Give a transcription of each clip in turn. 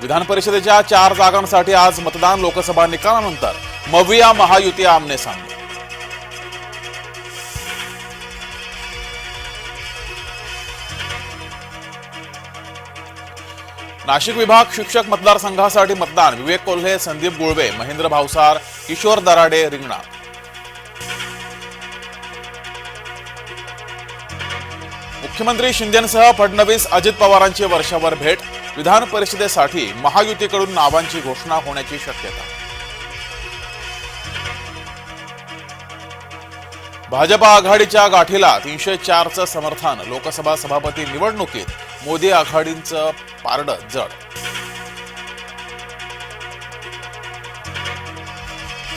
विधान परिषदेच्या चार जागांसाठी आज मतदान लोकसभा निकालानंतर मविया महायुती आमने सामने नाशिक विभाग शिक्षक मतदारसंघासाठी मतदान. विवेक कोल्हे संदीप गुळवे महेंद्र भावसार किशोर दराडे रिंगणार मुख्यमंत्री शिंदेसह फडणवीस अजित पवारांची वर्षावर भेट. विधान परिषदेसाठी महायुतीकडून नावांची घोषणा होण्याची शक्यता. भाजपा आघाडीच्या गाठीला तीनशे चारचं समर्थन. लोकसभा सभापती निवडणुकीत मोदी आघाडींचं पारडं जड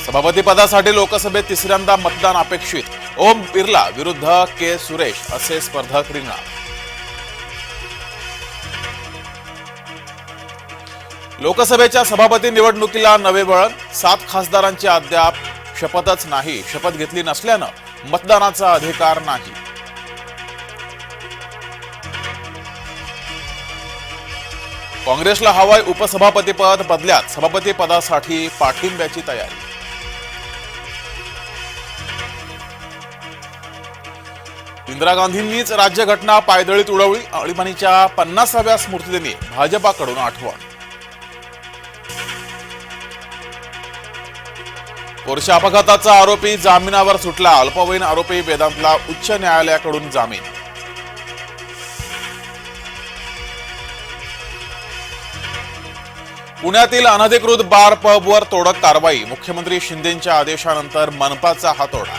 सभापतीपदासाठी लोकसभेत तिसऱ्यांदा मतदान अपेक्षित. ओम बिर्ला विरुद्ध के. सुरेश असे स्पर्धक रिंगणार लोकसभेच्या सभापती निवडणुकीला नवे वळण. सात खासदारांची अद्याप शपथच नाही. शपथ घेतली नसल्यानं मतदानाचा अधिकार नाही. काँग्रेसला हवाय उपसभापतीपद बदल्यात. सभापती पदासाठी पाठिंब्याची तयारी. इंदिरा गांधींनीच राज्यघटना पायदळीत उडवली आणीबाणीच्या पन्नासाव्या स्मृतिदिनी भाजपाकडून आठवण. पोरशा अपघाताचा आरोपी जामिनावर सुटला. अल्पवयीन आरोपी वेदांतला उच्च न्यायालयाकडून जामीन. पुण्यातील अनधिकृत बार पबवर तोडक कारवाई. मुख्यमंत्री शिंदेच्या आदेशानंतर मनपाचा हातोडा.